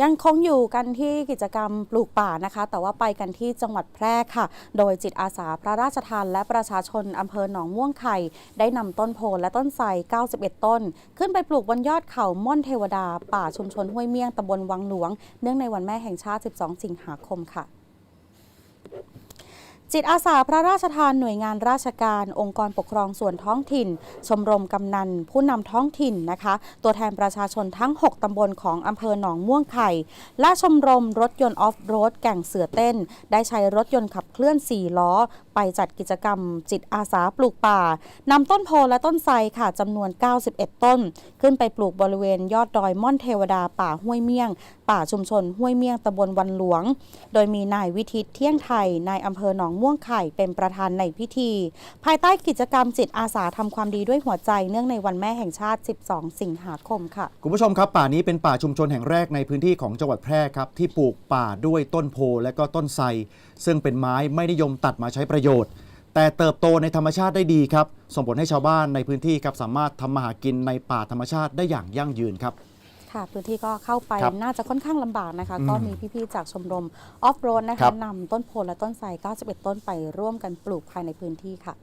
ยังคงอยู่กันที่กิจกรรมปลูกป่านะคะ แต่ว่าไปกันที่จังหวัดแพร่ค่ะ โดยจิตอาสาพระราชทานและประชาชนอำเภอหนองม่วงไข่ ได้นำต้นโพและต้นไทร91 ต้น ขึ้นไปปลูกบนยอดเขาม่อนเทวดา ป่าชุมชนห้วยเมี่ยงตำบลวังหลวง เนื่องในวันแม่แห่งชาติ 12 สิงหาคมค่ะ จิตอาสาพระราชทานหน่วยงานราชการ องค์กรปกครองส่วนท้องถิ่น ชมรมกำนัน ผู้นำท้องถิ่นนะคะ ตัวแทนประชาชนทั้ง 6 ตำบลของอำเภอหนองม่วงไข่ และชมรมรถยนต์ออฟโรดแก่งเสือเต้น ได้ใช้รถยนต์ขับเคลื่อน 4 ล้อ ไปจัดกิจกรรม จิตอาสาปลูกป่านำต้นโพและต้นไทรค่ะจำนวน 91 ต้น ขึ้นไปปลูกบริเวณยอดดอยม่อนเทวดาป่าห้วยเมี่ยง ป่าชุมชนห้วยเมี่ยงตำบลวันหลวง โดยมีนายวิทิตเที่ยงไทยนายอำเภอหนองม่วงไข่เป็นประธานในพิธี ภายใต้กิจกรรมจิตอาสาทำความดีด้วยหัวใจเนื่องในวันแม่แห่งชาติ 12 สิงหาคมค่ะ คุณผู้ชมครับป่านี้เป็นป่าชุมชนแห่งแรกในพื้นที่ของจังหวัดแพร่ครับ ที่ปลูกป่าด้วยต้นโพและก็ต้นไทรซึ่งเป็นไม้ไม่นิยมตัดมาใช้ประโยชน์ แต่เติบโตในธรรมชาติได้ดีครับส่งผลให้ชาวบ้านในพื้นที่ครับสามารถทำมาหากินในป่าธรรมชาติได้อย่างยั่งยืนครับ ค่ะพื้นที่ก็เข้าไปครับน่าจะค่อนข้างลำบากนะคะอืมก็มีพี่ๆจากชมรมออฟโรดนะครัคะบ นำต้นโพและต้นไทร91 ต้นไปร่วมกันปลูกภายในพื้นที่ค่ะ